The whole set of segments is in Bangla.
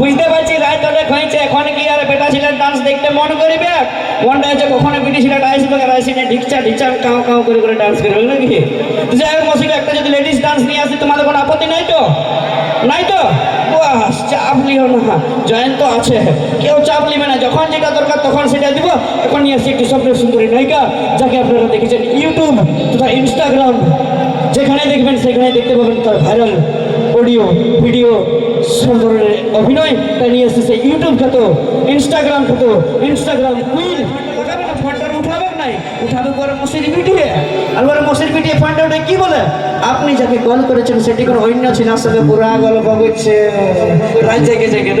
বুঝতে পারছি রাত অনেক হয়েছে। এখন কি আর বেটা ছেলের ডান্স দেখতে মন করিবে? মনটা হচ্ছে কখনো বিটি ছেলেটা আসবে আর আসি না ঢিকচা ঢিকচা কাউ কাউ করে করে ডান্স করবে নাকি? তো যাই হোক, মসিকে একটা যদি লেডিস ডান্স নিয়ে আসি, তোমাদের কোনো আপত্তি নাই তো? নাই তো? বাস চাপ লিও না জয়েন তো আছে। কেউ চাপ লিবে না যখন যেটা দরকার তখন সেটা দিব। এখন নিয়ে আসি একটি স্বপ্ন সুন্দরী নায়িকা, যাকে আপনারা দেখেছেন ইউটিউব তথা ইনস্টাগ্রাম যেখানে দেখবেন, সেখানে দেখতে পাবেন তার ভাইরাল অডিও ভিডিও সুন্দরের অভিনয় তা নিয়ে এসেছে ইউটিউব খ্যাত ইনস্টাগ্রাম খ্যাত ইনস্টাগ্রাম কুইন পরে আর বলে? আপনি যাকে কল করেছেন, সেটি কোনো অন্য ছিনার সাথে পুরা গল্প করছে রাত জেগে জেগে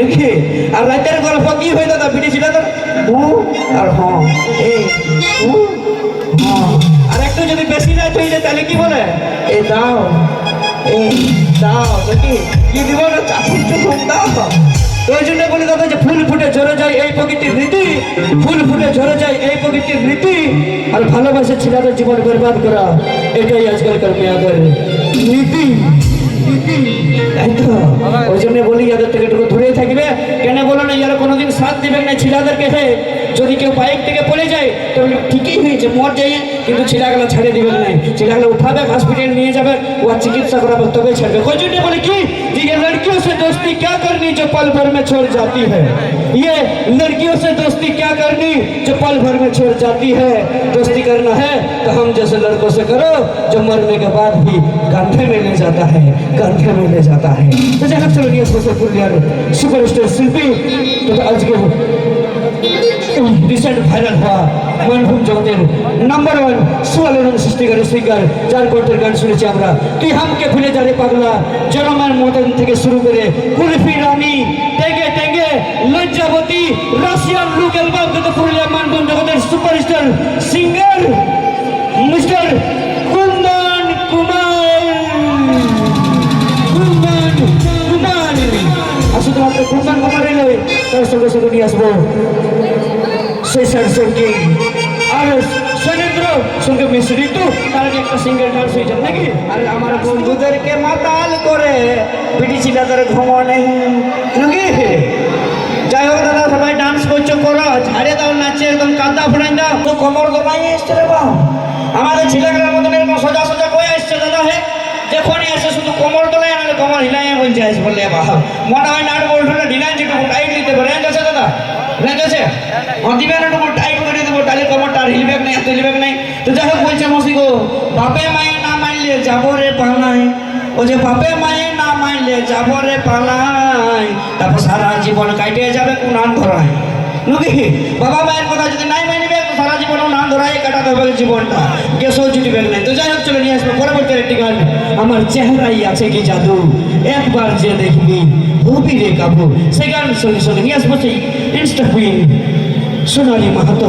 আর রাতের গল্প কি হয়ে দাদা পিটি ছিল আর হ্যাঁ হ্যাঁ। আর একটু যদি বেশি রাত হয়ে যায়, তাহলে কি বলে? এই দাও এই দাও দেখি কি দিব না চাকরি চুকুন দাও। ওই জন্য বলি দাদা যে ফুল ফুটে ঝরে যায় এই প্রকৃতির রীতি ফুল ফুটে ঝরে যায় এই প্রকৃতির রীতি আর ভালোবাসে ছেলেদের জীবন বরবাদ করা এটাই আজকালকার মেয়াদের। তাই ওই জন্য বলি যাদের থেকে একটু দূরে থাকবে কেন বলো না যারা কোনোদিন সাথ দিবেন না ছেলেদেরকে যদি কেউ বাইক থেকে পড়ে যায় তো ঠিকই হয়েছে মর যাই কিন্তু ছেলেগুলো ছেড়ে দিবেন না ছেলেগুলো উঠাবে হসপিটাল নিয়ে যাবে ও চিকিৎসা করাবে তবে ছাড়বে ওই জন্য বলে কি যে ये लड़कियों से दोस्ती क्या करनी जो पल भर में छोड़ जाती है ये लड़कियों से दोस्ती क्या करनी जो पल भर में छोड़ जाती है दोस्ती करना है तो हम जैसे लड़कों से करो जो मरने के बाद भी कंधे में ले जाता है कंधे में ले जाता है तो যাই হোক চলো নিয়ে আসবো পুরুলিয়ার সুপারস্টার শিল্পী আজকে রিসেন্ট ভাইরাল হওয়া মানভূম জগতের নাম্বার ওয়ান সুয়ালের সৃষ্টিকারী সিঙ্গার যার কণ্ঠের গান শুনেছি আমরা। তুই হামকে ভুলে যারে পাগলা, জনমের মদন থেকে শুরু করে Kulfi Rani, Tenge Tenge, Lajjabati, Russian look album থেকে পুরুলিয়া মানভূম জগতের superstar singer mister Kundan Kumar. Kundan Kumar. আর শুধুমাত্র কুন্দন কুমারই নয় তার সঙ্গে সঙ্গে নিয়ে আসব। শেষার সঙ্গে। আর সনেন্দ্র সঙ্গে মিশ্রিত তার একটা সিঙ্গেল ডান্স হয়ে যাবে নাকি? আর আমার বন্ধুদেরকে মাতাল করে পিটি ছিলাদের ঘুমো নেই। নাকি? যাই হোক দাদা সবাই ডান্স করছ করো ঝাড়ে দাও নাচে একদম কাদা ফোড়াই দাও তো কোমর দোকাই এসছে রে বাবা আমাদের ছেলেগুলোর মতন এরকম সোজা সোজা কয়ে আসছে দাদা হে। যখনই আসে শুধু কোমর দোলাই নাহলে কোমর হিলাই বলছে আসে বললে বাবা মনে হয় নাট বল্টুটা ঢিলাই যেটুকু টাইট দিতে পারে। আছে দাদা? রেঞ্জ আছে? হ্যাঁ না একটু করে দেবো তাহলে আর হিলবেক নাই হিলবেক নাই। তো যাই হোক, বলছে মসি গো, বাপে মায়ে না মানলে যাব রে পালাই। ও যে বাপে মায়ে না মানলে যাব রে পালাই। তারপর সারা জীবন কাটে যাবে কোনান ধরায় নাকি বাবা মায়ের কথা যদি নাই মানবে সারা জীবন নাম ধরাই কাটাতে হবে জীবনটা। গ্যাসও জুটিবে নাই। তো যাই হোক, চলে নিয়ে আসব। পরবর্তী একটি গান। আমার চেহারাই আছে কি জাদু। একবার যে দেখবি ভূপি রে কাবু সেই গান শুনে শুনে নিয়ে আসব সেই ইনস্টা সোনালী মাহাতো।